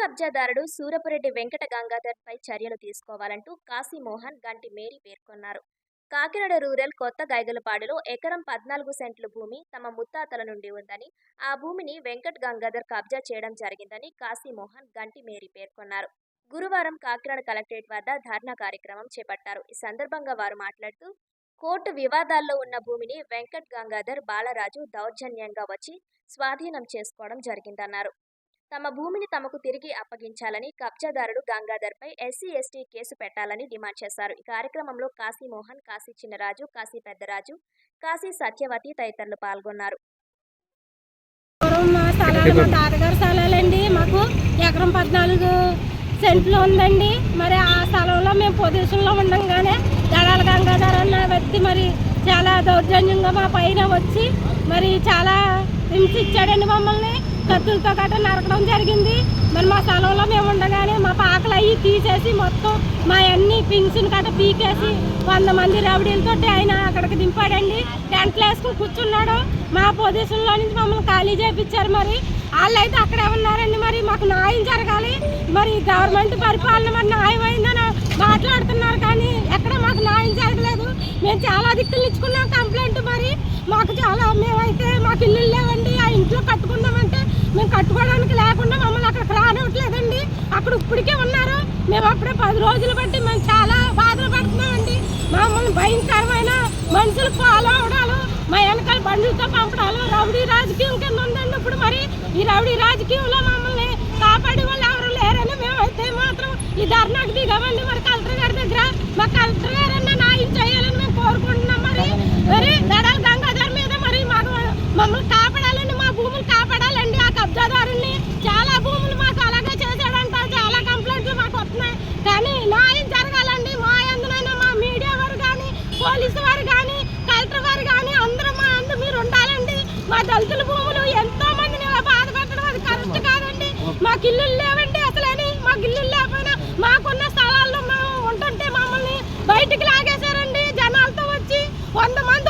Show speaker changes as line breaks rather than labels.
కబ్జాదారుడు సూరపురెడ్డి వెంకట గంగాధర్పై చర్యలు తీసుకోవాలంటూ కాశీమోహన్ గంటి మేరీ పేర్కొన్నారు. కాకినాడ రూరల్ కొత్త గైగలపాడులో ఎకరం పద్నాలుగు సెంట్ల భూమి తమ ముత్తాతల నుండి ఉందని ఆ భూమిని వెంకట్ గంగాధర్ కబ్జా చేయడం జరిగిందని కాశీమోహన్ గంటి మేరీ పేర్కొన్నారు. గురువారం కాకినాడ కలెక్టరేట్ వద్ద ధర్నా కార్యక్రమం చేపట్టారు. ఈ సందర్భంగా వారు మాట్లాడుతూ కోర్టు వివాదాల్లో ఉన్న భూమిని వెంకట్ గంగాధర్ బాలరాజు దౌర్జన్యంగా వచ్చి స్వాధీనం చేసుకోవడం జరిగిందన్నారు. తమ భూమిని తమకు తిరిగి అప్పగించాలని కబ్జాదారుడు గంగాధర్పై ఎస్సీ ఎస్టీ కేసు పెట్టాలని డిమాండ్ చేశారు. ఈ కార్యక్రమంలో కాశీ మోహన్ కాశీ చిన్నరాజు కాశీ పెద్దరాజు కాశీ సత్యవతి తదితరులు పాల్గొన్నారు.
మా స్థలాలు మా స్థలాలండి. మాకు ఎకరం పద్నాలుగు సెంట్లు ఉందండి. మరి ఆ స్థలంలో మేము పొజిషన్లో ఉండంగానే దళాల గంగాధర్ అన్న వ్యక్తి మరి చాలా దౌర్జన్యంగా మా పైన వచ్చి మరి చాలా హింసిచ్చాడండి మమ్మల్ని. కత్తులతో గట్ట నరకడం జరిగింది. మరి మా స్థలంలో మేము ఉండగానే మా పాకలు అవి తీసేసి మొత్తం మా అన్ని పింక్స్ని గట్ట పీకేసి వంద మంది రౌడీలతోటి ఆయన అక్కడికి దింపాడండి. టెంట్లు వేసుకుని కూర్చున్నాడు. మా పొజిషన్లో నుంచి మమ్మల్ని ఖాళీ చేయించారు మరి. వాళ్ళు అయితే అక్కడే ఉన్నారండి మరి. మాకు న్యాయం జరగాలి. మరి గవర్నమెంట్ పరిపాలన మరి న్యాయం అయిందని మాట్లాడుతున్నారు కానీ ఎక్కడ మాకు న్యాయం జరగలేదు. మేము చాలా దిక్కులు ఇచ్చుకున్నాం కంప్లైంట్ మరి. మాకు చాలా మేమైతే మాకు ఇల్లు లేవండి. ఆ ఇంట్లో కట్టుకుందామని మేము కట్టుకోవడానికి లేకుండా మమ్మల్ని అక్కడికి రానివ్వట్లేదండి. అక్కడ ఇప్పటికే ఉన్నారు. మేము అప్పుడే పది రోజులు బట్టి మేము చాలా బాధలు పడుతున్నామండి. మమ్మల్ని భయంకరమైన మనుషులు ఫాలో అవడాలు మా వెనకాల బండ్లతో పంపడాలు రౌడీ రాజకీయం కింద ఉందండి ఇప్పుడు మరి. ఈ రౌడీ రాజకీయంలో మమ్మల్ని కాపాడే వాళ్ళు ఎవరు లేరని మేమైతే మాత్రం ఈ ధర్నాకు దిగామండి. మరి కలెక్టర్ గారి దగ్గర మా కలెక్టర్ గారన్నా న్యాయం చేయాలని మేము కోరుకుంటున్నాం మరి మరి దడాల గంగాధర్ మీద మరి మాకు మమ్మల్ని కాపాడాలండి మా భూములు కాపాడాలండి ఆ కబ్జాదారుల్ని చాలా భూములు మాకు అలాగే చేశాడంట చాలా కంప్లైంట్లు మాకు వస్తున్నాయి కానీ న్యాయం జరగాలండి మా అందునైనా మా మీడియా వారు కానీ పోలీసు వారు కానీ కలెక్టర్ వారు కానీ అందరూ మా అందు మీరు ఉండాలండి మా దళితుల భూములు ఎంతో మందిని ఇలా బాధపెట్టడం అది కరెక్ట్ కాదండి. మాకు ఇల్లు లేవండి అసలేని. మాకు ఇల్లు లేకపోయినా మాకున్న స్థలాల్లో మేము ఉంటుంటే మమ్మల్ని బయటికి లాగేశారండి జనాలతో వచ్చి వంద మంది